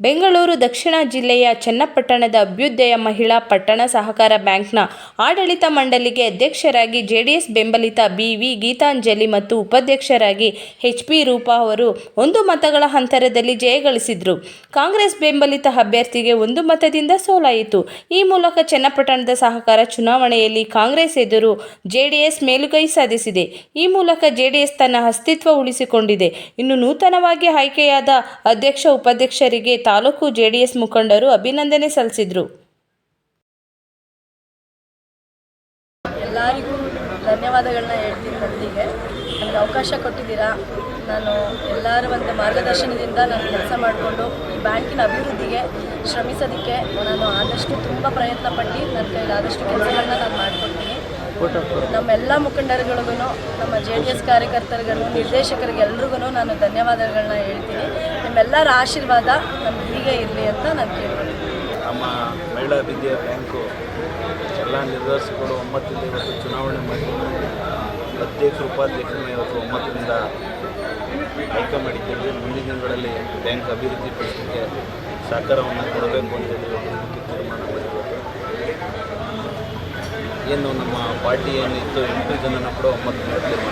ಬೆಂಗಳೂರು ದಕ್ಷಿಣ ಜಿಲ್ಲೆಯ ಚನ್ನಪಟ್ಟಣದ ಅಭ್ಯುದಯ ಮಹಿಳಾ ಪಟ್ಟಣ ಸಹಕಾರ ಬ್ಯಾಂಕ್ನ ಆಡಳಿತ ಮಂಡಳಿಗೆ ಅಧ್ಯಕ್ಷರಾಗಿ ಜೆಡಿಎಸ್ ಬೆಂಬಲಿತ ಬಿವಿ ಗೀತಾಂಜಲಿ ಮತ್ತು ಉಪಾಧ್ಯಕ್ಷರಾಗಿ ಎಚ್ಪಿ ರೂಪಾ ಅವರು ಒಂದು ಮತಗಳ ಅಂತರದಲ್ಲಿ ಜಯಗಳಿಸಿದರು ಕಾಂಗ್ರೆಸ್ ಬೆಂಬಲಿತ ಅಭ್ಯರ್ಥಿಗೆ ಒಂದು ಮತದಿಂದ ಸೋಲಾಯಿತು. ಈ ಮೂಲಕ ಚನ್ನಪಟ್ಟಣದ ಸಹಕಾರ ಚುನಾವಣೆಯಲ್ಲಿ ಕಾಂಗ್ರೆಸ್ ಎದುರು ಜೆಡಿಎಸ್ ಮೇಲುಗೈ ಸಾಧಿಸಿದೆ. ಈ ಮೂಲಕ ಜೆಡಿಎಸ್ ತನ್ನ ಅಸ್ತಿತ್ವ ಉಳಿಸಿಕೊಂಡಿದೆ. ಇನ್ನು ನೂತನವಾಗಿ ಆಯ್ಕೆಯಾದ ಅಧ್ಯಕ್ಷ, ಉಪಾಧ್ಯಕ್ಷರಿಗೆ ತಾಲೂಕು ಜೆಡಿಎಸ್ ಮುಖಂಡರು ಅಭಿನಂದನೆ ಸಲ್ಲಿಸಿದರು. ಎಲ್ಲರಿಗೂ ಧನ್ಯವಾದಗಳನ್ನ ಹೇಳ್ತೀನಿ ಮೊದಲಿಗೆ ನನಗೆ ಅವಕಾಶ ಕೊಟ್ಟಿದ್ದೀರಾ? ನಾನು ಎಲ್ಲರ ಒಂದು ಮಾರ್ಗದರ್ಶನದಿಂದ ನಾನು ಕೆಲಸ ಮಾಡಿಕೊಂಡು ಈ ಬ್ಯಾಂಕಿನ ಅಭಿವೃದ್ಧಿಗೆ ಶ್ರಮಿಸೋದಕ್ಕೆ ನಾನು ಆದಷ್ಟು ತುಂಬ ಪ್ರಯತ್ನ ಪಟ್ಟು ನನ್ನ ಕೈಲಿ ಆದಷ್ಟು ಕೆಲಸಗಳನ್ನ ನಾನು ಮಾಡಿಕೊಡ್ತೀನಿ. ನಮ್ಮೆಲ್ಲ ಮುಖಂಡರುಗಳಿಗೂ, ನಮ್ಮ ಜೆ ಡಿ ಎಸ್ ಕಾರ್ಯಕರ್ತರಿಗೂ ನಿರ್ದೇಶಕರಿಗೆ ಎಲ್ರಿಗೂ ನಾನು ಧನ್ಯವಾದಗಳನ್ನ ಹೇಳ್ತೀನಿ. ನಿಮ್ಮೆಲ್ಲರ ಆಶೀರ್ವಾದ ನಮ್ಗೆ ಹೀಗೆ ಇರಲಿ ಅಂತ ನಾನು ಕೇಳ್ತೀನಿ ನಮ್ಮ ಮಹಿಳಾ ವಿದ್ಯಾ ಬ್ಯಾಂಕು ಎಲ್ಲ ನಿರ್ದೇಶಕರು ಒಮ್ಮತದಿಂದ ಇವತ್ತು ಚುನಾವಣೆ ಮಾಡಿ ಅಧ್ಯಕ್ಷರು ಉಪಾಧ್ಯಕ್ಷರನ್ನ ಇವತ್ತು ಒಂಬತ್ತರಿಂದ ಆಯ್ಕೆ ಮಾಡಿದ್ದೇವೆ ಮುಂದಿನ ದಿನಗಳಲ್ಲಿ ಬ್ಯಾಂಕ್ ಅಭಿವೃದ್ಧಿ ಪಡಿಸಲಿಕ್ಕೆ ಸಹಕಾರವನ್ನು ಕೊಡಬೇಕು ಅಂತೇಳಿ ತೀರ್ಮಾನ ಮಾಡಿರೋದು ಏನು ನಮ್ಮ ಪಾರ್ಟಿ ಏನಿತ್ತು, ಎಂಟು ಜನನ ಕೂಡ ಮಾಡಿದ್ದೇವೆ.